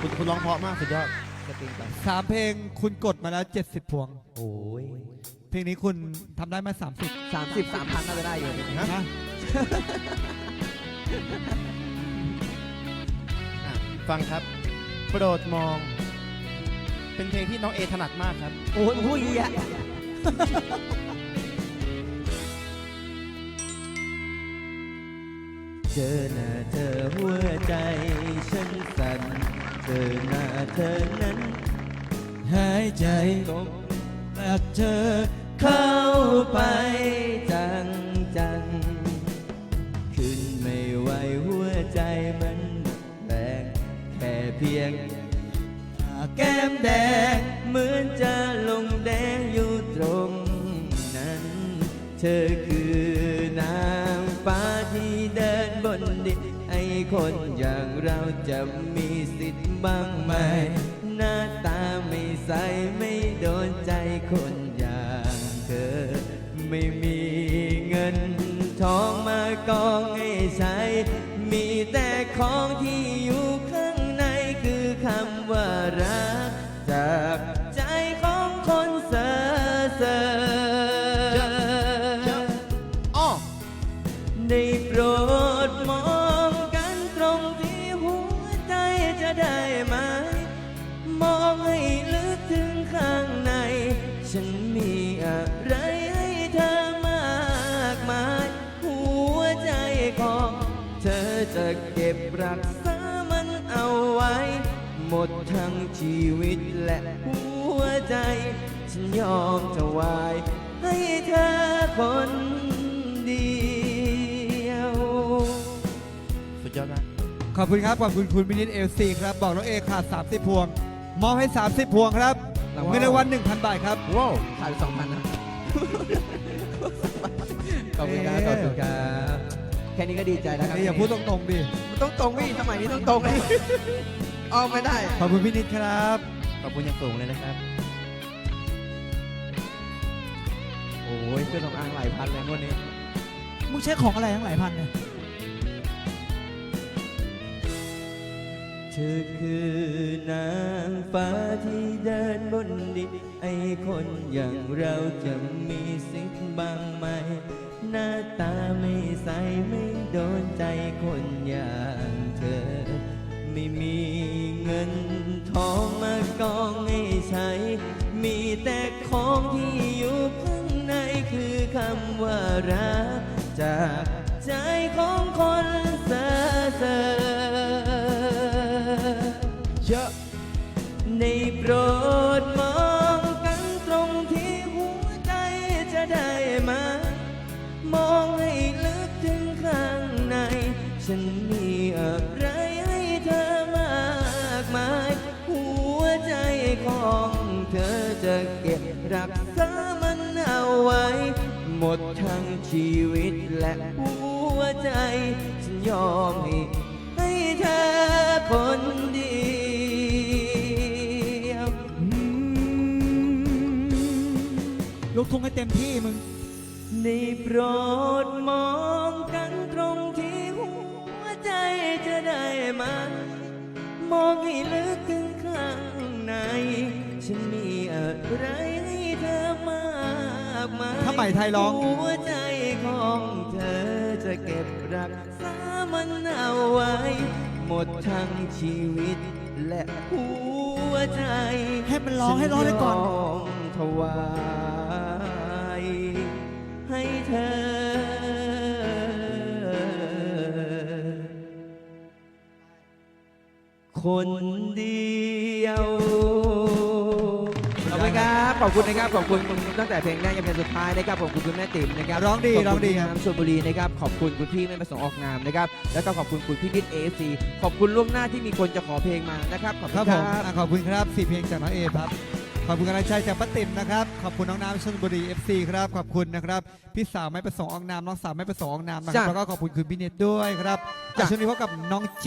คุณคุณร้องเพราะมากสุดยอดสตริงไปสามเพลงคุณกดมาแล้ว 70 พวง โอ้ยเพลงนี้คุณทำได้มา30 สามสิบสามพันน่าจะได้อยู่นะ อะฟังครับ โปรดมอง เป็นเพลงที่น้องเอถนัดมากครับ โอ้ยพูดอีกอะเจอหน้าเธอหัวใจฉันสั่นเจอหน้าเธอนั้น หายใจก็รักเธอเข้าไปจังจัง ขึ้นไม่ไหวหัวใจมันแรงแค่เพียงแก้มแดงเหมือนจะลงแดงอยู่ตรงนั้น เธอคือนางฟ้าที่เดินบนดินไอ้คนอย่างเราจะมีสิทธิ์ บ้างไหม หน้าตาไม่ใสไม่โดนใจคนอย่างเธอ ไม่มีเงินทองมากองให้ใช้ มีแต่ของที่อยู่ ได้ไหม มองให้ลึกถึงข้างใน ฉันมีอะไรให้เธอมากมาย หัวใจของเธอจะเก็บรักษามันเอาไว้ หมดทั้งชีวิตและหัวใจ ฉันยอมถวาย ให้เธอคนเดียว สุดยอดมากข อบคุณครับขอบคุณคุณมินิทเอลซีครับ บอกน้องเอขาด30 พวง มอบให้ 30 พวงครับรางวัลเงินรางวัล1,000 บาทครับ ว้าวขาดสองพันนะ ขอบคุณครับขอบคุณครับแค่นี้ก็ดีใจแล้วครับนี่อย่าพูดตรงๆดิมันต้องตรงพี่สมัยนี้ต้องตรงเลยออกไม่ได้ ขอบคุณพี่นิดครับ ขอบคุณอย่างสูงเลยนะครับ โอ้ยเครื่องสำอางหลายพันเลยงวดนี้ มึงใช้ของอะไรทั้งหลายพันเนี่ย อคือนางฟ้าที่เดินบนดิน ไอ้คนอย่างเราจะมีสิทธิ์บางไหม หน้าตาไม่ใสไม่โดนใจคนอย่างเธอ ไม่มีเงินทองมากองให้ใช้ มีแต่ของที่อยู่ข้างในคือคำว่ารักจากใจของคนเซ่อเซ่อ จะเก็บรักษามันเอาไว้ หมดทั้งชีวิตและหัวใจ ฉันยอมให้ให้เธอคนเดียวยกทุ่งให้เต็มที่มึงได้โปรดมองกันตรงที่หัวใจจะได้ไหมมองให้ลึก ไรให้เธอมากมายถ้าใหม่ไทยร้อง หัวใจของเธอจะเก็บรักษามันเอาไว้ หมดทั้งชีวิตและหัวใจให้มันร้องให้ร้องได้ก่อน ฉัยมถวายให้เธอ คนเดียวขอบคุณครับ ขอบคุณนะครับขอบคุณตั้งแต่เพลงแรกจนเพลงสุดท้ายนะครับขอบคุณคุณแม่ติ๋มนะครับร้องดีขบคุณร้องดีครับน้ำชลบุรีนะครับขอบคุณคุณพี่ไม่ประสงค์ออกนามนะครับแล้วก็ขอบคุณคุณพี่นิดเอซีขอบคุณล่วงหน้าที่มีคนจะขอเพลงมานะครับขอบคคุรับณผคมรับอะขอบคุณครับสี่เพลงจากน้องเอครับขอบคุณกำลังใจจากป้าติ๋มนะครับขอบคุณน้องน้ำชลบุรี FC ครับขอบคุณนะครับพี่สาวไม่ประสงค์ออกนามน้องสาวไม่ประสงค์ออกนามนะครับจ้ะแล้วก็ขอบคุณคุณพี่เนตด้วยครับจ้ะอะช่วงนี้พบกับน้อง